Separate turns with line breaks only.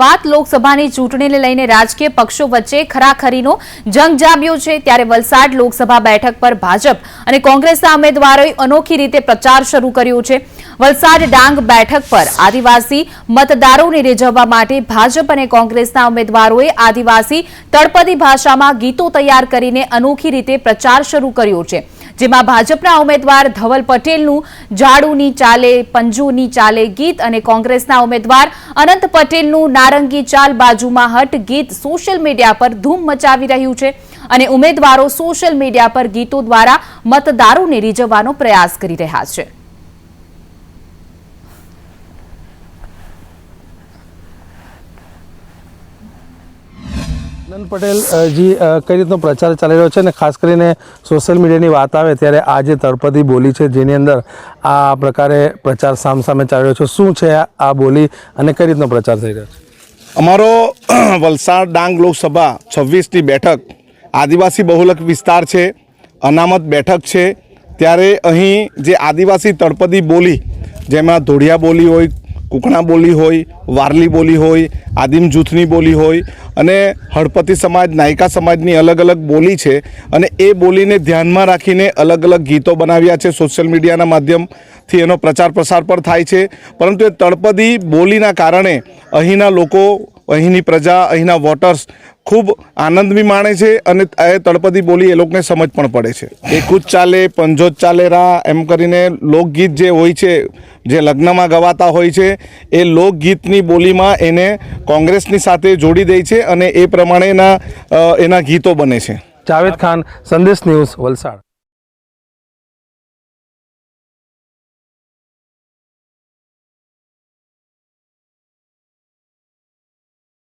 વાત લોકસભાની ચૂંટણીને લઈને રાજકીય પક્ષો વચ્ચે ખરાખરીનો જંગ જામ્યો છે. ત્યારે વલસાડ લોકસભા બેઠક પર ભાજપ અને કોંગ્રેસના ઉમેદવારોએ અનોખી રીતે પ્રચાર શરૂ કર્યો છે. વલસાડ ડાંગ બેઠક પર આદિવાસી મતદારોને રીઝવવા માટે ભાજપ અને કોંગ્રેસના ઉમેદવારોએ આદિવાસી તળપદી ભાષામાં ગીતો તૈયાર કરીને અનોખી રીતે પ્રચાર શરૂ કર્યો છે. જેમાં ભાજપના ઉમેદવાર ધવલ પટેલનું ઝાડુની ચાલે, પંજુની ચાલે ગીત અને કોંગ્રેસના ઉમેદવાર અનંત પટેલનું નારંગી ચાલ બાજુમાં હટ ગીત સોશિયલ મીડિયા પર ધૂમ મચાવી રહ્યું છે. અને ઉમેદવારો સોશિયલ મીડિયા પર ગીતો દ્વારા મતદારોને રીઝવવાનો પ્રયાસ કરી રહ્યા છે.
નંદ પટેલ જી કઈ રીતનો પ્રચાર ચાલી રહ્યો છે અને ખાસ કરીને સોશિયલ મીડિયાની વાત આવે ત્યારે આ જે તળપદી બોલી છે જેની અંદર આ પ્રકારે પ્રચાર સામસામે ચાલી રહ્યો છે, શું છે આ બોલી અને કઈ રીતનો પ્રચાર થઈ રહ્યો છે?
અમારો વલસાડ ડાંગ લોકસભા છવ્વીસની બેઠક આદિવાસી બહુલક વિસ્તાર છે, અનામત બેઠક છે, ત્યારે અહીં જે આદિવાસી તળપદી બોલી, જેમાં ધોળિયા બોલી હોય કુકણા બોલી હોય, વારલી બોલી હોય, આદિમ જૂથની બોલી હોય અને હળપતિ સમાજ, નાયકા સમાજની અલગ અલગ બોલી છે અને એ બોલીને ધ્યાનમાં રાખીને અલગ અલગ ગીતો બનાવ્યા છે. સોશિયલ મીડિયાના માધ્યમથી એનો પ્રચાર પ્રસાર પણ થાય છે. પરંતુ એ તળપદી બોલીના કારણે અહીંના લોકો, અહીંની પ્રજા, અહીંના વોટર્સ ખૂબ આનંદ બી માણે છે અને એ તળપદી બોલી એ લોકોને સમજ પણ પડે છે. એકુજ ચાલે પંજોજ ચાલે રા એમ કરીને લોકગીત જે હોય છે જે લગ્નમાં ગવાતા હોય છે એ લોકગીતની બોલીમાં એને કોંગ્રેસની સાથે જોડી દે છે અને એ પ્રમાણેના એના ગીતો બને છે.
જાવેદ ખાન સંદેશ ન્યૂઝ વલસાડ.